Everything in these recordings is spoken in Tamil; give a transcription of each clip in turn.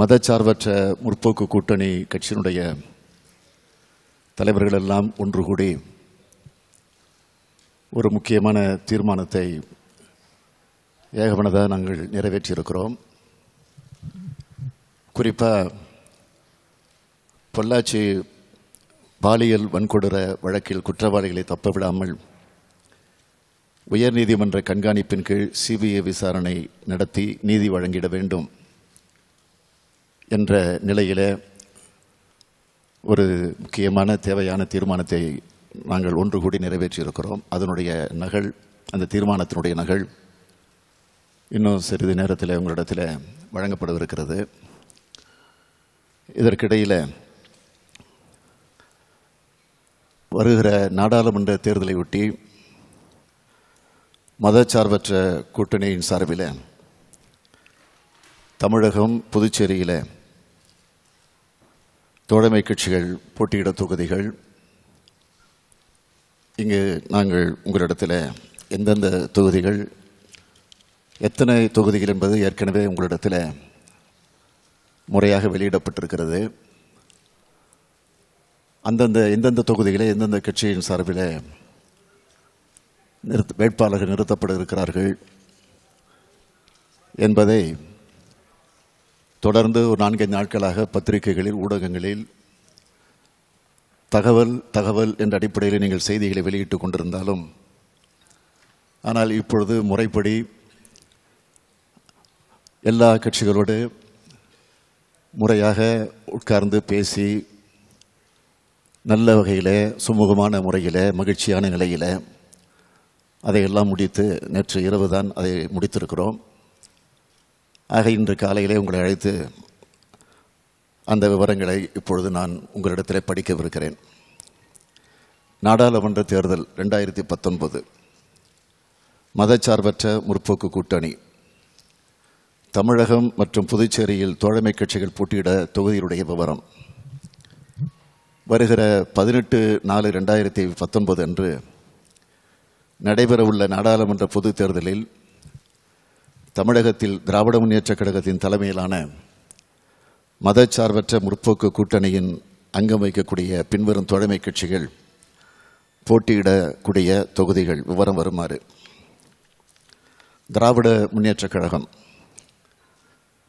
மதச்சார்பற்ற முற்போக்கு கூட்டணி கட்சியினுடைய தலைவர்கள் எல்லாம் ஒன்று கூடி ஒரு முக்கியமான தீர்மானத்தை ஏகமனதாக நாங்கள் நிறைவேற்றியிருக்கிறோம். குறிப்பாக பொள்ளாச்சி பாலியல் வன்கொடுற வழக்கில் குற்றவாளிகளை தப்ப விடாமல் உயர்நீதிமன்ற கண்காணிப்பின் கீழ் சிபிஐ விசாரணை நடத்தி நீதி வழங்கிட வேண்டும். என்ற நிலையிலே ஒரு முக்கியமான தேவையான தீர்மானத்தை நாங்கள் ஒன்று கூடி நிறைவேற்றியிருக்கிறோம். அதனுடைய நகல் அந்த தீர்மானத்தினுடைய நகல் இன்னும் சிறிது நேரத்தில் உங்களிடத்தில் வழங்கப்படவிருக்கிறது இதற்கிடையில் வருகிற நாடாளுமன்ற தேர்தலை ஒட்டி மதச்சார்பற்ற கூட்டணியின் சார்பில் தமிழகம் புதுச்சேரியில் தோழமை கட்சிகள் போட்டியிட தொகுதிகள் இங்கு நாங்கள் உங்களிடத்தில் எந்தெந்த தொகுதிகள் எத்தனை தொகுதிகள் என்பது ஏற்கனவே உங்களிடத்தில் முறையாக வெளியிடப்பட்டிருக்கிறது. அந்தந்த எந்தெந்த தொகுதிகளை எந்தெந்த கட்சியின் சார்பில் நிறுத்த வேட்பாளர்கள் நிறுத்தப்பட இருக்கிறார்கள் என்பதை தொடர்ந்து ஒரு நான்கைந்து நாட்களாக பத்திரிகைகளில் ஊடகங்களில் தகவல் தகவல் என்ற அடிப்படையில் நீங்கள் செய்திகளை வெளியிட்டுக் கொண்டிருந்தாலும் ஆனால் இப்பொழுது முறைப்படி எல்லா கட்சிகளோடு முறையாக உட்கார்ந்து பேசி நல்ல வகையில் சுமூகமான முறையில் மகிழ்ச்சியான நிலையில் அதையெல்லாம் முடித்து நேற்று இரவு தான் அதை முடித்திருக்கிறோம். ஆக இன்று காலையிலே உங்களை அழைத்து அந்த விவரங்களை இப்பொழுது நான் உங்களிடத்தில் படிக்கவிருக்கிறேன். நாடாளுமன்ற தேர்தல் ரெண்டாயிரத்தி பத்தொன்பது. மதச்சார்பற்ற முற்போக்கு கூட்டணி. தமிழகம் மற்றும் புதுச்சேரியில் தோழமை கட்சிகள் போட்டியிட தொகுதியுடைய விவரம். வருகிற பதினெட்டு நாலு ரெண்டாயிரத்தி பத்தொன்பது அன்று நடைபெறவுள்ள நாடாளுமன்ற பொதுத் தேர்தலில் தமிழகத்தில் திராவிட முன்னேற்றக் கழகத்தின் தலைமையிலான மதச்சார்பற்ற முற்போக்கு கூட்டணியின் அங்கம் வைக்கக்கூடிய பின்வரும் தோழமை கட்சிகள் போட்டியிடக்கூடிய தொகுதிகள் விவரம் வருமாறு. திராவிட முன்னேற்றக் கழகம்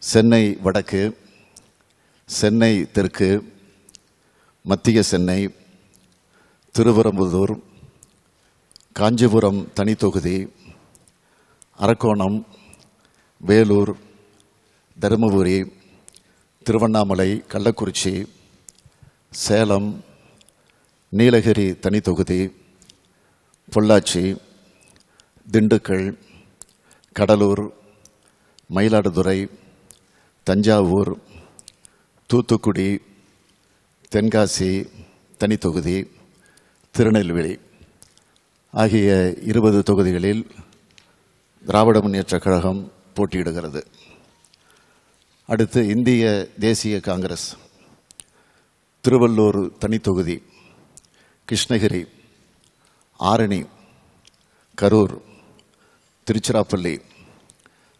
சென்னை வடக்கு சென்னை தெற்கு மத்திய சென்னை திருவரம்புதூர் காஞ்சிபுரம் தனி தொகுதி அரக்கோணம் வேலூர் தருமபுரி திருவண்ணாமலை கள்ளக்குறிச்சி சேலம் நீலகிரி தனித்தொகுதி பொள்ளாச்சி திண்டுக்கல் கடலூர் மயிலாடுதுறை தஞ்சாவூர் தூத்துக்குடி தென்காசி தனித்தொகுதி திருநெல்வேலி. ஆகிய இருபது தொகுதிகளில் திராவிட முன்னேற்றக் கழகம் போட்டியிடுகிறது. அடுத்து இந்திய தேசிய காங்கிரஸ் திருவள்ளூர் தனித்தொகுதி கிருஷ்ணகிரி ஆரணி கரூர் திருச்சிராப்பள்ளி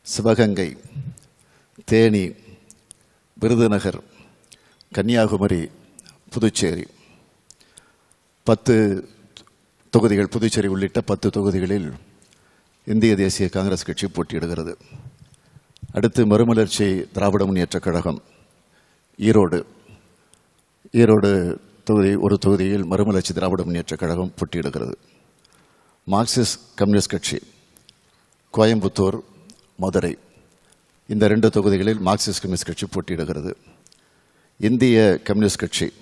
சிவகங்கை தேனி விருதுநகர் கன்னியாகுமரி புதுச்சேரி. பத்து தொகுதிகள் புதுச்சேரி உள்ளிட்ட பத்து தொகுதிகளில் இந்திய தேசிய காங்கிரஸ் கட்சி போட்டியிடுகிறது. அடுத்து மறுமலர்ச்சி திராவிட முன்னேற்றக் கழகம் ஈரோடு. ஈரோடு தொகுதி ஒரு தொகுதியில் மறுமலர்ச்சி திராவிட முன்னேற்ற கழகம் போட்டியிடுகிறது. மார்க்சிஸ்ட் கம்யூனிஸ்ட் கட்சி கோயம்புத்தூர் மதுரை. இந்த ரெண்டு தொகுதிகளில் மார்க்சிஸ்ட் கம்யூனிஸ்ட் கட்சி போட்டியிடுகிறது. இந்திய கம்யூனிஸ்ட் கட்சி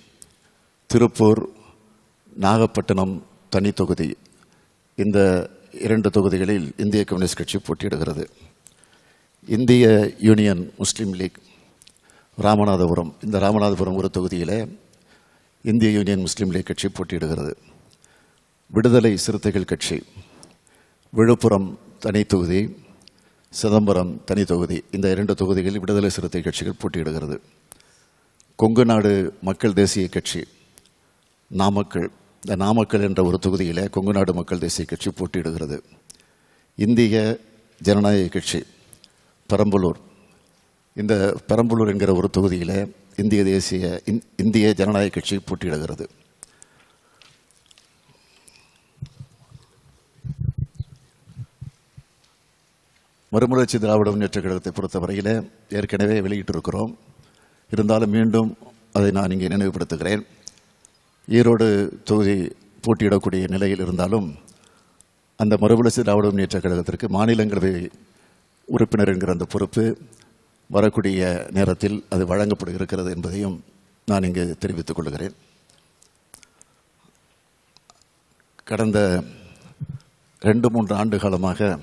திருப்பூர் நாகப்பட்டினம் தனி தொகுதி. இந்த இரண்டு தொகுதிகளில் இந்திய கம்யூனிஸ்ட் கட்சி போட்டியிடுகிறது. இந்திய யூனியன் முஸ்லீம் லீக் ராமநாதபுரம். இந்த ராமநாதபுரம் ஒரு தொகுதியில் இந்திய யூனியன் முஸ்லீம் லீக் கட்சி போட்டியிடுகிறது. விடுதலை சிறுத்தைகள் கட்சி விழுப்புரம் தனி தொகுதி சிதம்பரம் தனி தொகுதி இந்த இரண்டு தொகுதிகளில் விடுதலை சிறுத்தை கட்சிகள் போட்டியிடுகிறது. கொங்கு நாடு மக்கள் தேசிய கட்சி நாமக்கல் இந்த நாமக்கல் என்ற ஒரு தொகுதியில் கொங்கு நாடு மக்கள் தேசிய கட்சி போட்டியிடுகிறது. இந்திய ஜனநாயக கட்சி பெரம்பலூர். இந்த பெரம்பலூர் என்கிற ஒரு தொகுதியில் இந்திய தேசிய இந்- இந்திய ஜனநாயக கட்சி போட்டியிடுகிறது. மறுமலர்ச்சி திராவிட முன்னேற்ற கழகத்தை பொறுத்தவரையில் ஏற்கனவே வெளியிட்டிருக்கிறோம். இருந்தாலும் மீண்டும் அதை நான் இங்கே நினைவுபடுத்துகிறேன். ஈரோடு தொகுதி போட்டியிடக்கூடிய நிலையில் இருந்தாலும் அந்த மறுமலர்ச்சி திராவிட முன்னேற்ற கழகத்திற்கு மாநிலங்களவை உறுப்பினர் என்கிற அந்த பொறுப்பு வரக்கூடிய நேரத்தில் அது வழங்கப்பட இருக்கிறது என்பதையும் நான் இங்கு தெரிவித்துக் கொள்கிறேன். கடந்த ரெண்டு மூன்று ஆண்டு காலமாக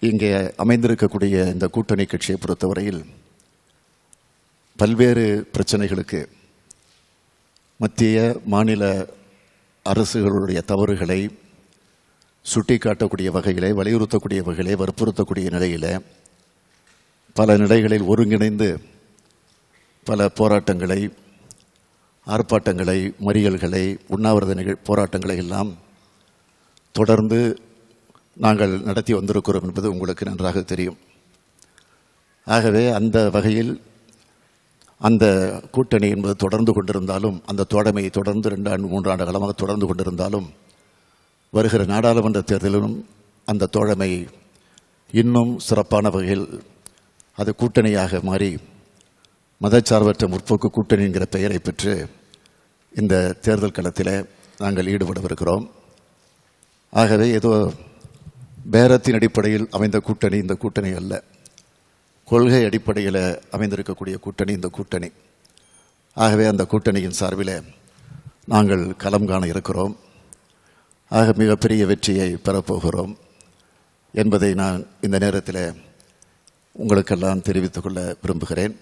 இங்கே அமைந்திருக்கக்கூடிய இந்த கூட்டணி கட்சியை பொறுத்தவரையில் பல்வேறு பிரச்சனைகளுக்கு மத்திய மாநில அரசுகளுடைய தவறுகளை சுட்டிக்காட்டக்கூடிய வகையிலே வலியுறுத்தக்கூடிய வகையிலே வற்புறுத்தக்கூடிய நிலையில் பல நிலைகளில் ஒருங்கிணைந்து பல போராட்டங்களை ஆர்ப்பாட்டங்களை மறியல்களை உண்ணாவிரத நிகழ் போராட்டங்களை எல்லாம் தொடர்ந்து நாங்கள் நடத்தி வந்திருக்கிறோம் என்பது உங்களுக்கு நன்றாக தெரியும். ஆகவே அந்த வகையில் அந்த கூட்டணி என்பது தொடர்ந்து கொண்டிருந்தாலும் அந்த தோழமை தொடர்ந்து ரெண்டு ஆண்டு மூன்று ஆண்டு காலமாக தொடர்ந்து கொண்டிருந்தாலும் வருகிற நாடாளுமன்ற தேர்தலிலும் அந்த தோழமை இன்னும் சிறப்பான வகையில் அது கூட்டணியாக மாறி மதச்சார்பற்ற முற்போக்கு கூட்டணி என்கிற பெயரை பெற்று இந்த தேர்தல் களத்தில் நாங்கள் ஈடுபடவிருக்கிறோம். ஆகவே ஏதோ பேரத்தின் அடிப்படையில் அமைந்த கூட்டணி இந்த கூட்டணி அல்ல. கொள்கை அடிப்படையில் அமைந்திருக்கக்கூடிய கூட்டணி இந்த கூட்டணி. ஆகவே அந்த கூட்டணியின் சார்பில் நாங்கள் களம் காண இருக்கிறோம். ஆக மிகப்பெரிய வெற்றியை பெறப்போகிறோம் என்பதை நான் இந்த நேரத்தில் உங்களுக்கெல்லாம் தெரிவித்துக்கொள்ள விரும்புகிறேன்.